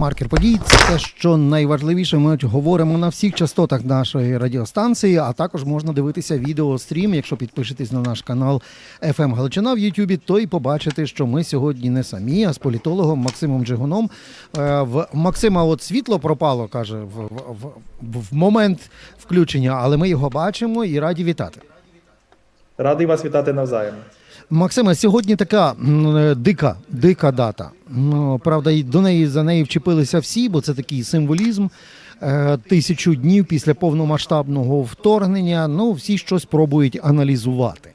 Маркер подій це те, що найважливіше. Ми говоримо на всіх частотах нашої радіостанції, а також можна дивитися відеострім. Якщо підпишетесь на наш канал FM Галичина в Ютубі, то й побачите, що ми сьогодні не самі, а з політологом Максимом Джигуном. Е, В Максима от світло пропало, каже, в, в, в момент включення, але ми його бачимо і раді вітати. Радий вас вітати навзаєм. Максиме, сьогодні така е, дика, дика дата. Ну, правда, і до неї за неї вчепилися всі, бо це такий символізм. Е, Тисячу днів після повномасштабного вторгнення. Ну, всі щось пробують аналізувати.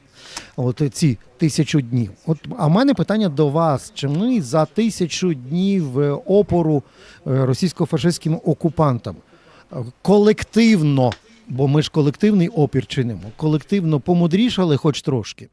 От ці тисячу днів. От а в мене питання до вас: чи ми за тисячу днів е, опору російсько-фашистським окупантам колективно, бо ми ж колективний опір чинимо, колективно помудрішали хоч трошки.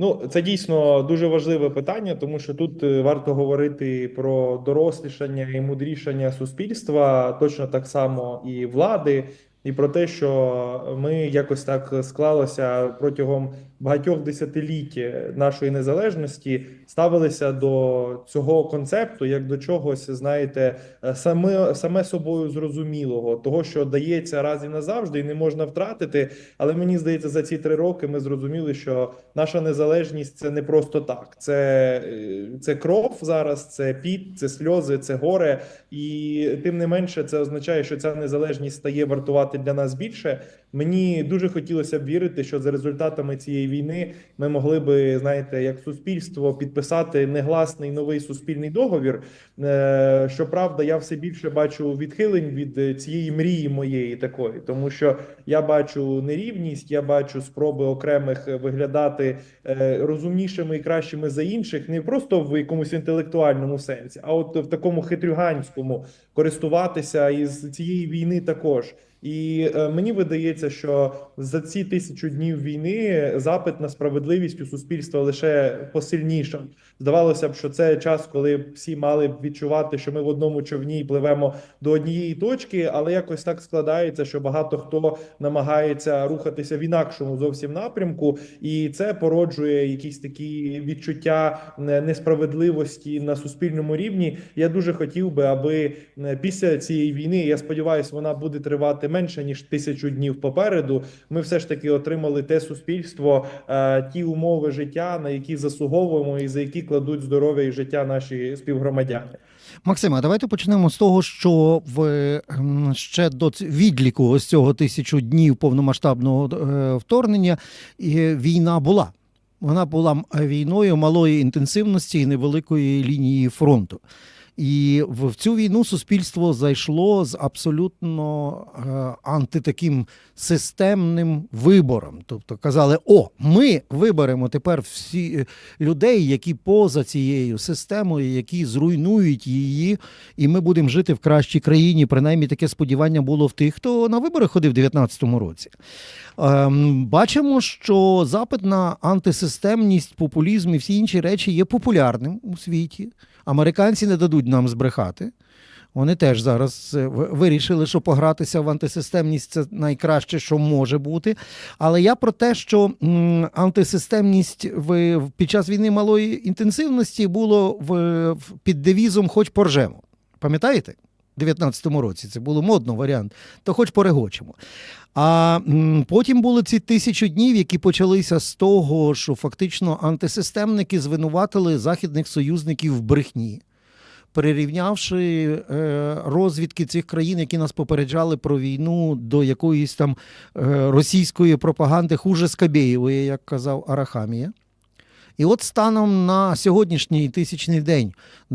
Ну, це дійсно дуже важливе питання, тому що тут е, варто говорити про дорослішання і мудрішання суспільства, точно так само і влади, і про те, що ми якось так склалося протягом багатьох десятиліть нашої незалежності, ставилися до цього концепту як до чогось, знаєте, саме, саме собою зрозумілого, того, що дається раз і назавжди, і не можна втратити. Але мені здається, за ці три роки ми зрозуміли, що наша незалежність це не просто так. Це, е, це кров зараз, це піт, це сльози, це горе. І тим не менше, це означає, що ця незалежність стає вартувати для нас більше. Мені дуже хотілося б вірити, що за результатами цієї війни ми могли би, знаєте, як суспільство підписати негласний новий суспільний договір. Е, Щоправда, я все більше бачу відхилень від цієї мрії моєї такої, тому що я бачу нерівність, я бачу спроби окремих виглядати е, розумнішими і кращими за інших, не просто в якомусь інтелектуальному сенсі, а от в такому хитрюганському користуватися із цієї війни також. І е, мені видається, що за ці тисячу днів війни запит на справедливість у суспільства лише посильнішав. Здавалося б, що це час, коли всі мали б відчувати, що ми в одному човні пливемо до однієї точки, але якось так складається, що багато хто намагається рухатися в інакшому зовсім напрямку, і це породжує якісь такі відчуття е, несправедливості на суспільному рівні. Я дуже хотів би, аби е, після цієї війни, я сподіваюся, вона буде тривати менше ніж тисячу днів попереду. Ми все ж таки отримали те суспільство, е, ті умови життя, на які заслуговуємо, і за які кладуть здоров'я і життя наші співгромадяни. Максима, давайте почнемо з того, що в ем, ще до відліку ось цього тисячу днів повномасштабного е, вторгнення війна була. Вона була війною малої інтенсивності і невеликої лінії фронту. І в цю війну суспільство зайшло з абсолютно е, антитаким системним вибором. Тобто казали: о, ми виберемо тепер всі е, людей, які поза цією системою, які зруйнують її, і ми будемо жити в кращій країні. Принаймні таке сподівання було в тих, хто на вибори ходив у 2019 році. Ем, бачимо, що запит на антисистемність, популізм і всі інші речі є популярним у світі. Американці не дадуть нам збрехати. Вони теж зараз е, вирішили, що погратися в антисистемність це найкраще, що може бути. Але я про те, що антисистемність в, під час війни малої інтенсивності було в, під девізом хоч поржемо. Пам'ятаєте? У 19-му році це було модно варіант, то хоч порегочемо. А потім були ці тисячу днів, які почалися з того, що фактично антисистемники звинуватили західних союзників в брехні, перерівнявши е, розвідки цих країн, які нас попереджали про війну до якоїсь там е, російської пропаганди хуже Скабєєвої, як казав Арахамія. І от станом на сьогоднішній тисячний день,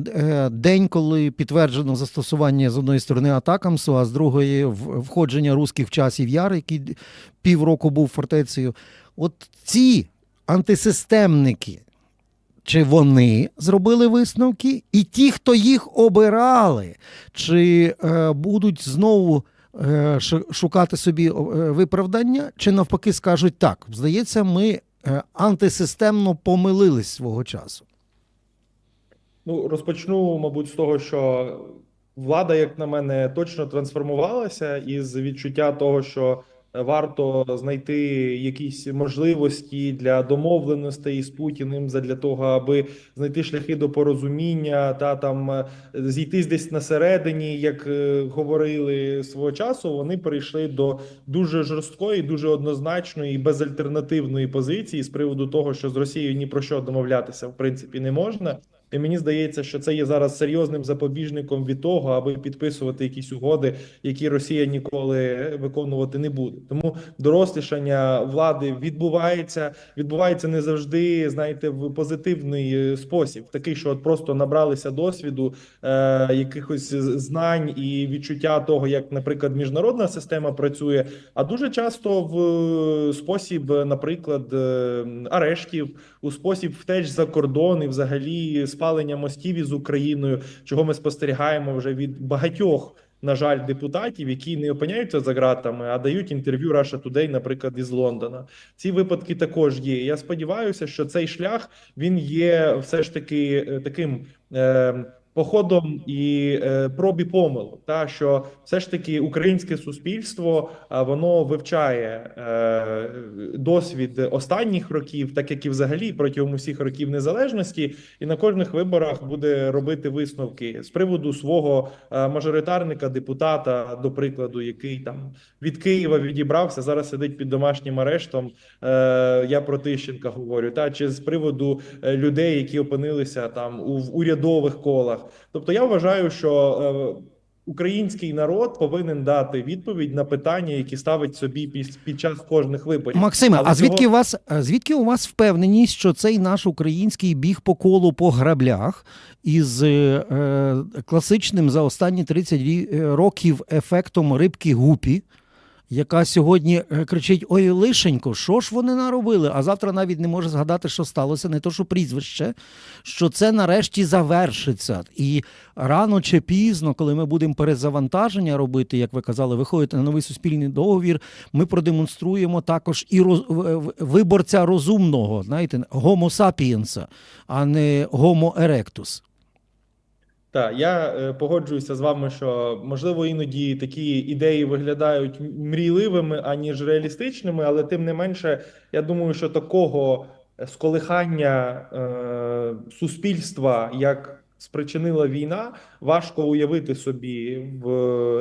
е, день, коли підтверджено застосування з одної сторони Атакамсу, а з другої входження русських в часів яр, який півроку був фортецею. От ці антисистемники, чи вони зробили висновки, і ті, хто їх обирали, чи е, будуть знову е, шукати собі е, виправдання, чи навпаки скажуть так, здається, ми антисистемно помилились свого часу. Ну, розпочну, мабуть, з того, що влада, як на мене, точно трансформувалася із відчуття того, що варто знайти якісь можливості для домовленостей з Путіним для того, аби знайти шляхи до порозуміння та там е, зійтись десь на середині, як е, говорили свого часу. Вони перейшли до дуже жорсткої, дуже однозначної і безальтернативної позиції з приводу того, що з Росією ні про що домовлятися в принципі не можна. І мені здається, що це є зараз серйозним запобіжником від того, аби підписувати якісь угоди, які Росія ніколи виконувати не буде. Тому дорослішання влади відбувається. Відбувається не завжди, знаєте, в позитивний е, спосіб, такий, що от просто набралися досвіду, е, якихось знань і відчуття того, як, наприклад, міжнародна система працює. А дуже часто в е, спосіб, наприклад, е, арештів, у спосіб втеч за кордон і взагалі спалення мостів із Україною, чого ми спостерігаємо вже від багатьох. На жаль, депутатів, які не опиняються за ґратами, а дають інтерв'ю Russia Today, наприклад, із Лондона. Ці випадки також є. Я сподіваюся, що цей шлях він є все ж таки е, таким. Е, Походом і е, проб і помилок, та що все ж таки українське суспільство воно вивчає е, досвід останніх років, так як і взагалі протягом усіх років незалежності, і на кожних виборах буде робити висновки з приводу свого е, мажоритарника, депутата, до прикладу, який там від Києва відібрався, зараз сидить під домашнім арештом. Я про Тищенка говорю, та чи з приводу людей, які опинилися там у в урядових колах. Тобто, я вважаю, що е, український народ повинен дати відповідь на питання, які ставить собі під, під час кожних виборів. Максиме, Але а звідки цього- у вас звідки у вас впевненість, що цей наш український біг по колу по граблях із е, е, класичним за останні 30 років ефектом рибки гупі? Яка сьогодні е, кричить: Ой, лишенько, що ж вони наробили? А завтра навіть не може згадати, що сталося, не то, що прізвище, що це нарешті завершиться. І рано чи пізно, коли ми будемо перезавантаження робити, як ви казали, виходити на новий суспільний договір, ми продемонструємо також і роз, виборця розумного, знаєте, гомо сапієнса, а не гомо еректус. Так, я е, погоджуюся з вами, що можливо іноді такі ідеї виглядають мрійливими аніж реалістичними, але тим не менше, я думаю, що такого сколихання е, суспільства, як спричинила війна, важко уявити собі в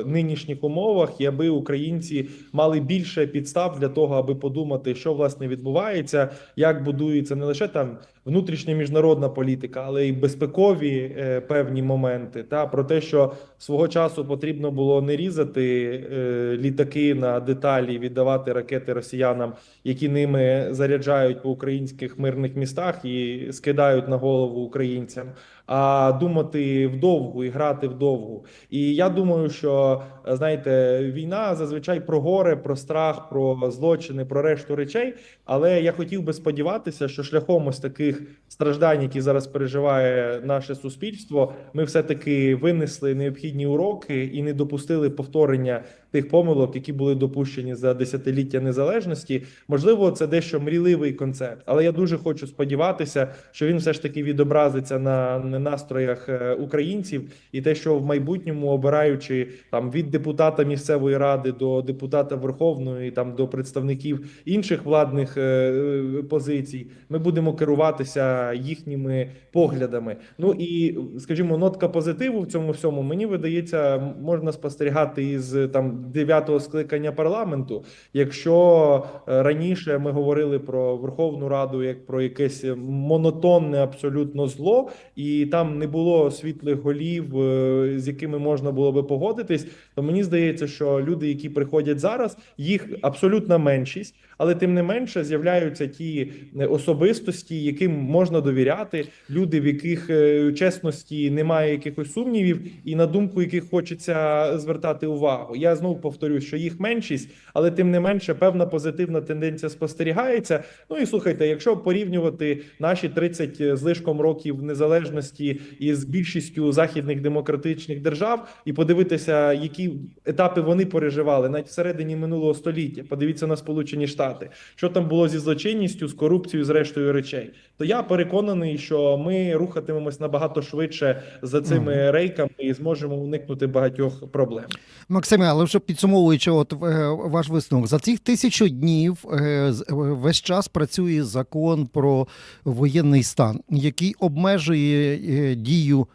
нинішніх умовах, аби українці мали більше підстав для того, аби подумати, що власне відбувається, як будується не лише там внутрішня міжнародна політика, але й безпекові е, певні моменти. Та про те, що свого часу потрібно було не різати е, літаки на деталі, віддавати ракети росіянам, які ними заряджають по українських мирних містах і скидають на голову українцям, а думати вдовгу і грати вдовгу. І я думаю, що е, знаєте, війна зазвичай про горе, про страх, про злочини, про решту речей. Але я хотів би сподіватися, що шляхом ось таких страждань, які зараз переживає наше суспільство, ми все таки винесли необхідні уроки і не допустили повторення тих помилок, які були допущені за десятиліття незалежності. Можливо, це дещо мрійливий концепт, але я дуже хочу сподіватися, що він все ж таки відобразиться на на настроях е, українців, і те, що в майбутньому обираючи там від депутата місцевої ради до депутата Верховної, там до представників інших владних е, е, позицій, ми будемо керуватися їхніми поглядами. Ну і скажімо, нотка позитиву в цьому всьому мені видається, можна спостерігати із там дев'ятого скликання парламенту. Якщо е, раніше ми говорили про Верховну Раду як про якесь монотонне абсолютно зло, і там не було світлих голів, е, з якими можна було би погодитись, то мені здається, що люди, які приходять зараз, їх абсолютна меншість, але тим не менше з'являються ті е, особистості, яким можна довіряти, люди, в яких чесності немає якихось сумнівів, і на думку яких хочеться звертати увагу. Я знову повторю, що їх меншість, але тим не менше певна позитивна тенденція спостерігається. Ну і слухайте, якщо порівнювати наші 30 з лишком років незалежності із більшістю західних демократичних держав, і подивитися, які етапи вони переживали навіть всередині минулого століття. Подивіться на Сполучені Штати, що там було зі злочинністю, з корупцією, з рештою речей. То я переконаний, що ми рухатимемось набагато швидше за цими рейками і зможемо уникнути багатьох проблем. Максиме, але вже підсумовуючи, от е, ваш висновок, за цих тисячу днів е, е, весь час працює закон про воєнний стан, який обмежує дію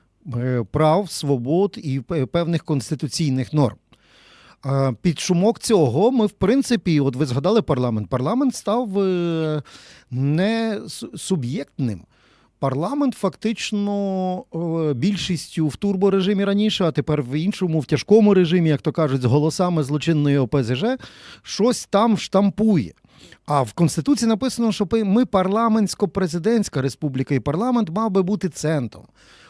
прав, свобод і певних конституційних норм. А Під шумок цього ми, в принципі, от ви згадали парламент. Парламент став е, не суб'єктним. Парламент фактично е, більшістю в турборежимі раніше, а тепер в іншому, в тяжкому режимі, як то кажуть, з голосами злочинної ОПЗЖ, щось там штампує. А в Конституції написано, що ми парламентсько-президентська республіка, і парламент мав би бути центром.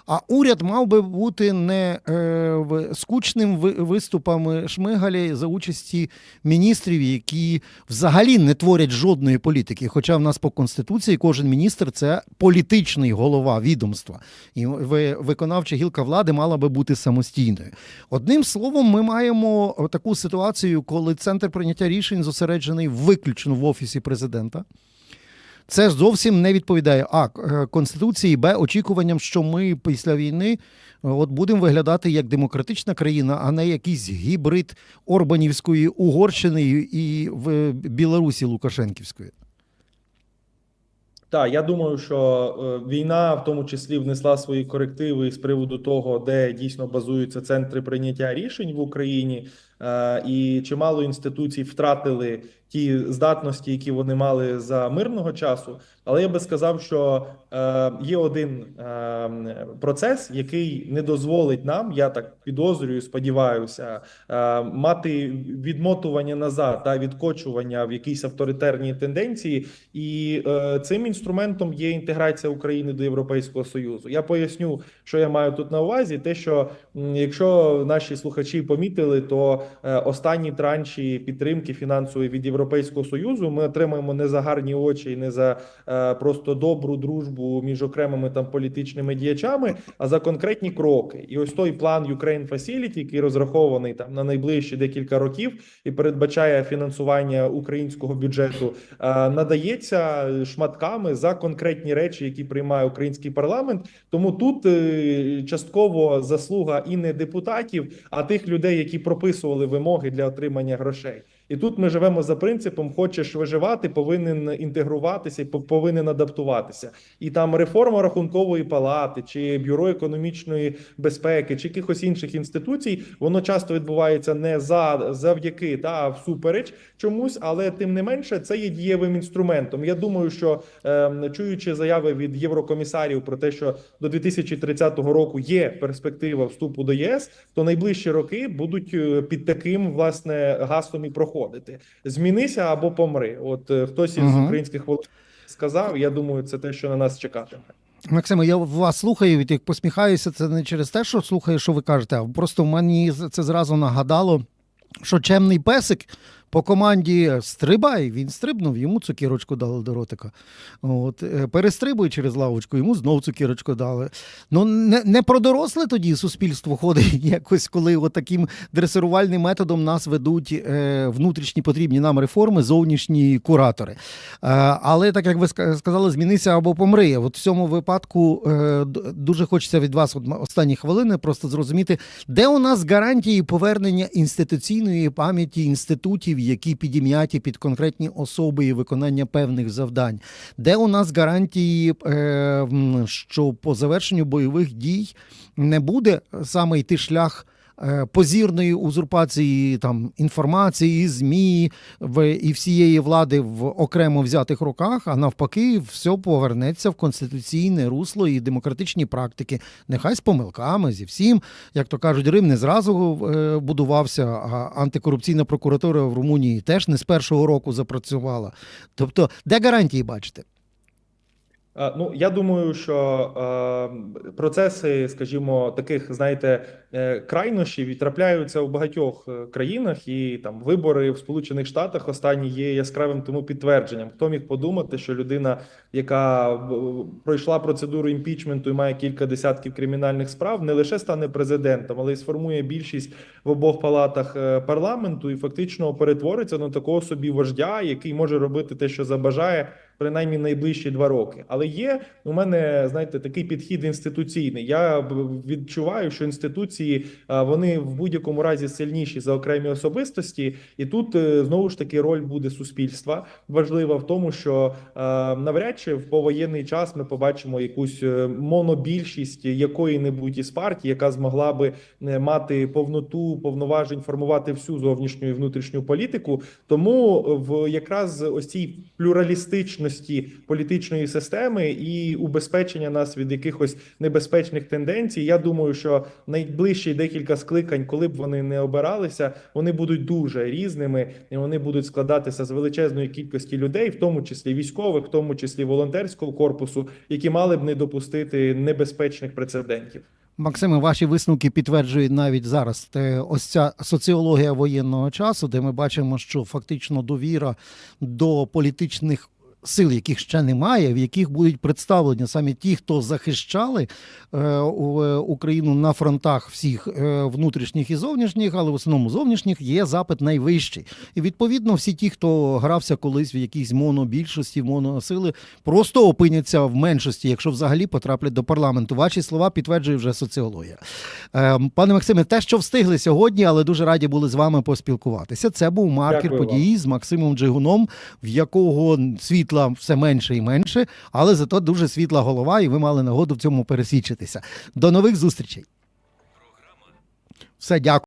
А уряд мав би бути не е, скучним ви- виступами Шмигаля за участі міністрів, які взагалі не творять жодної політики. Хоча в нас по конституції кожен міністр це політичний голова відомства, і ви- виконавча гілка влади мала би бути самостійною. Одним словом, ми маємо таку ситуацію, коли центр прийняття рішень зосереджений виключно в офісі президента. Це зовсім не відповідає а е, конституції, б очікуванням, що ми після війни е, от будемо виглядати як демократична країна, а не якийсь гібрид Орбанівської Угорщини і в Білорусі Лукашенківської. Так, я думаю, що е, війна в тому числі внесла свої корективи з приводу того, де дійсно базуються центри прийняття рішень в Україні, е, і чимало інституцій втратили ті здатності, які вони мали за мирного часу. Але я би сказав, що е, є один е, процес, який не дозволить нам, я так підозрюю, сподіваюся, е, мати відмотування назад та відкочування в якійсь авторитарній тенденції, і е, цим інструментом є інтеграція України до Європейського союзу. Я поясню, що я маю тут на увазі. Те, що якщо наші слухачі помітили, то е, останні транші підтримки фінансової від Європейського союзу ми отримаємо не за гарні очі і не за е, просто добру дружбу між окремими там політичними діячами, а за конкретні кроки. І ось той план Ukraine Facility, який розрахований там на найближчі декілька років і передбачає фінансування українського бюджету, е, надається шматками за конкретні речі, які приймає український парламент. Тому тут е, частково заслуга і не депутатів, а тих людей, які прописували вимоги для отримання грошей. І тут ми живемо за принципом: хочеш виживати, повинен інтегруватися і по- повинен адаптуватися. І там реформа рахункової палати, чи бюро економічної безпеки, чи якихось інших інституцій, воно часто відбувається не за завдяки та всупереч чомусь, але тим не менше це є дієвим інструментом. Я думаю, що е, чуючи заяви від єврокомісарів про те, що до 2030 року є перспектива вступу до ЄС, то найближчі роки будуть е, під таким власне гаслом і проходити. Змінися або помри. От е, хтось із угу. українських волонтерів сказав. Я думаю, це те, що на нас чекатиме. Максиме, я вас слухаю, і як посміхаюся, це не через те, що слухаю, що ви кажете, а просто мені це зразу нагадало, що чемний песик по команді стрибай, він стрибнув, йому цукірочку дали до ротика. От, е, перестрибуй через лавочку, йому знов цукірочку дали. Ну, не, не про доросле тоді суспільство ходить якось, коли таким дресирувальним методом нас ведуть е, внутрішні потрібні нам реформи, зовнішні куратори. Е, але так як ви сказали, змінися або помри. От в цьому випадку е, дуже хочеться від вас останні хвилини просто зрозуміти, де у нас гарантії повернення інституційної пам'яті інститутів, які підім'яті під конкретні особи і виконання певних завдань, де у нас гарантії, е, що по завершенню бойових дій не буде саме йти шлях. Е, Позірної узурпації там інформації, змі в і всієї влади в окремо взятих руках, а навпаки, все повернеться в конституційне русло і демократичні практики. Нехай з помилками, зі всім, як то кажуть, Рим не зразу е, будувався, а антикорупційна прокуратура в Румунії теж не з першого року запрацювала. Тобто, де гарантії бачите? Е, Ну, я думаю, що е, процеси, скажімо, таких, знаєте, е, крайнощів і трапляються у багатьох е, країнах, і там вибори в Сполучених Штатах останні є яскравим тому підтвердженням. Хто міг подумати, що людина, яка пройшла процедуру імпічменту і має кілька десятків кримінальних справ, не лише стане президентом, але й сформує більшість в обох палатах е, парламенту і фактично перетвориться на такого собі вождя, який може робити те, що забажає принаймні найближчі два роки. Але є у мене знаєте такий підхід інституційний. Я відчуваю, що інституції вони в будь-якому разі сильніші за окремі особистості, і тут е, знову ж таки роль буде суспільства важлива в тому, що навряд чи в повоєнний час ми побачимо якусь е, монобільшість якої-небудь із партій, яка змогла би е, мати повноту повноважень формувати всю зовнішню і внутрішню політику. Тому в якраз ось цій плюралістичності політичної системи і убезпечення нас від якихось небезпечних тенденцій. Я думаю, що найближчі декілька скликань, коли б вони не обиралися, вони будуть дуже різними, і вони будуть складатися з величезної кількості людей, в тому числі військових, в тому числі волонтерського корпусу, які мали б не допустити небезпечних прецедентів. Максиме, ваші висновки підтверджують навіть зараз те, ось ця соціологія воєнного часу, де ми бачимо, що фактично довіра до політичних сил, яких ще немає, в яких будуть представлені саме ті, хто захищали е, е, Україну на фронтах всіх е, внутрішніх і зовнішніх, але в основному зовнішніх є запит найвищий. І відповідно всі ті, хто грався колись в якійсь монобільшості, моносили, просто опиняться в меншості, якщо взагалі потраплять до парламенту. Ваші слова підтверджує вже соціологія. Е, Пане Максиме, те, що встигли сьогодні, але дуже раді були з вами поспілкуватися. Це був маркер Дякую вам. події з Максимом Джигуном, в якого світла все менше і менше, але зато дуже світла голова, і ви мали нагоду в цьому пересвідчитися. До нових зустрічей. Все, дякую.